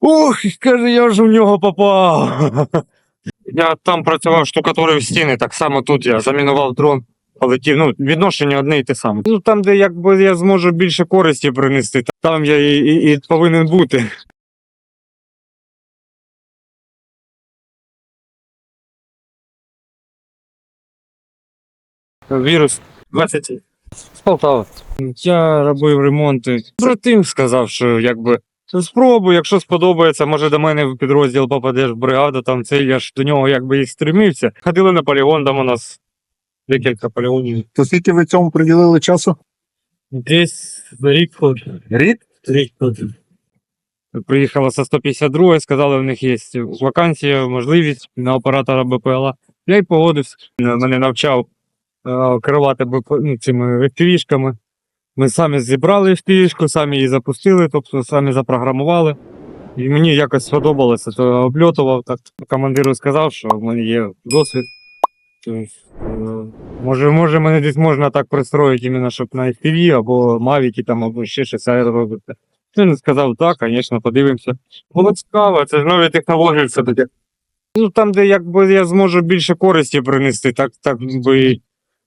Ох, каже, я ж у нього попав. Я там працював, штукатурив стіни, так само тут я замінував дрон, полетів. Ну, відношення одне і те саме. Ну, там, де якби я зможу більше користі принести, там я і, і, і повинен бути. Вірус 20. З Полтави. Я робив ремонти. Братим сказав, що якби спробуй, якщо сподобається, може до мене в підрозділ попадеш в бригаду, там це я ж до нього якби і стремився. Ходили на полігон, там у нас декілька полігонів. То скільки ви цьому приділили часу? Десь рік ходив. Рік? Рік ходив. Приїхала со 152, сказали, в них є вакансія, можливість на оператора БПЛА. Я й погодився. Мене навчав е, керувати ну, цими FPV-шками. Ми самі зібрали FPV-шку, самі її запустили, тобто самі запрограмували. І мені якось сподобалося, то обльотував так. Командиру сказав, що в мене є досвід. Тобто, Може, може, мене десь можна так пристроїти, іменно, щоб на FPV або Mavic там, або ще щось аеробити. Він сказав, так, звісно, подивимося. Було цікаво, це ж нові технології все таке. Ну, там, де якби я зможу більше користі принести, так, так би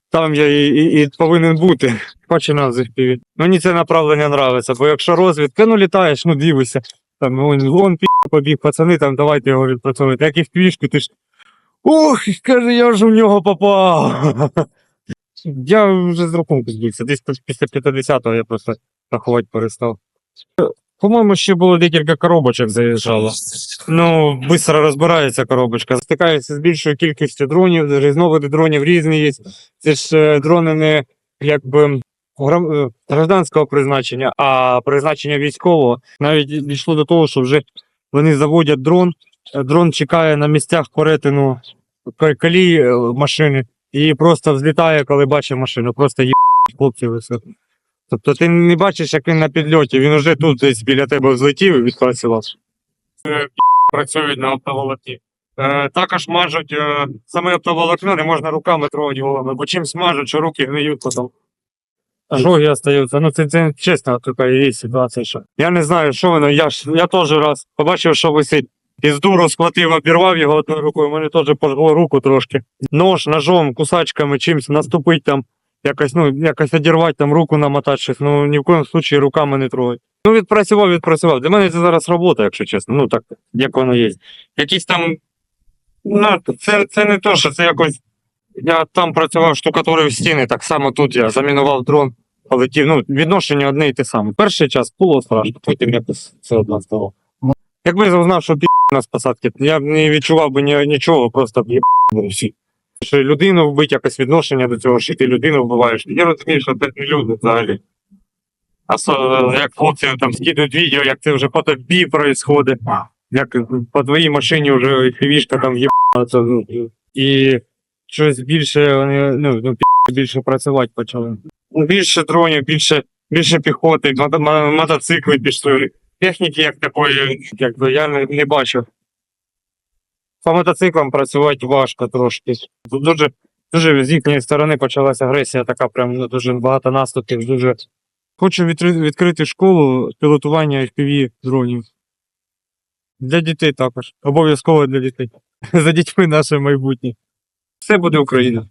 там я і, і, і повинен бути. Починав з FPV. Мені це направлення нравиться, бо якщо розвідка, ну літаєш, ну дивишся. Там вон, вон пі побіг, пацани, там давайте його відпрацьовувати. Як і в пішку, ти ж. Ох, каже, я ж у нього попав. Я вже з рахунку збився. Десь після 50-го я просто рахувати перестав. По-моєму, ще було декілька коробочок заїжджало. Ну, швидко розбирається коробочка. Стикається з більшою кількістю дронів, різновиди дронів різні є. Це ж е, дрони не якби гражданського призначення, а призначення військового. Навіть дійшло до того, що вже вони заводять дрон. е, Дрон чекає на місцях перетину колії е, машини і просто взлітає, коли бачить машину. Просто є хлопці високо. Тобто ти не бачиш, як він на підльоті, він вже тут десь біля тебе взлетів і відпрацював. Е, Працюють на оптоволокні. Е, також мажуть е, саме оптоволокно, не можна руками трогати головами, бо чим смажуть, що руки гниють потім. Ожоги остаються. Ну це, це чесно, така є ситуація. Що. Я не знаю, що воно. Я ж я теж раз побачив, що висить. І з дуру схватив, обірвав його одною рукою, мене теж пожгло руку трошки. Нож, ножом, кусачками, чимось наступить там, якось, ну, якось одірвати там руку намотати щось. Ну ні в коєму случаї руками не трогать. Ну, відпрацював, відпрацював. Для мене це зараз робота, якщо чесно. Ну так, як воно є. Якісь там. Ну, це, це не то, що це якось. Я там працював, штукатурив стіни, так само тут я замінував дрон, полетів. Ну, відношення одне і те саме. Перший час було страшно, потім якось все одно стало. Якби я знав, що пі нас посадки, я б не відчував би ні, нічого, просто б є всі. Що людину вбить якось відношення до цього, що ти людину вбиваєш. Я розумію, що це не люди взагалі. А со, як хлопці там скидують відео, як це вже по тобі происходить, як по твоїй машині вже фівішка там їбаться. Ну, і щось більше ну, ну більше працювати почали. Більше дронів, більше, більше піхоти, мотоцикли пішли. Техніки як такої, якби я не, не бачив. По мотоциклам працювати важко трошки. Дуже, дуже з їхньої сторони почалася агресія, така прям ну, дуже багато наступів, дуже. Хочу відкри- відкрити школу пілотування FPV дронів. Для дітей також. Обов'язково для дітей. За дітьми наше майбутнє. Все буде Україна.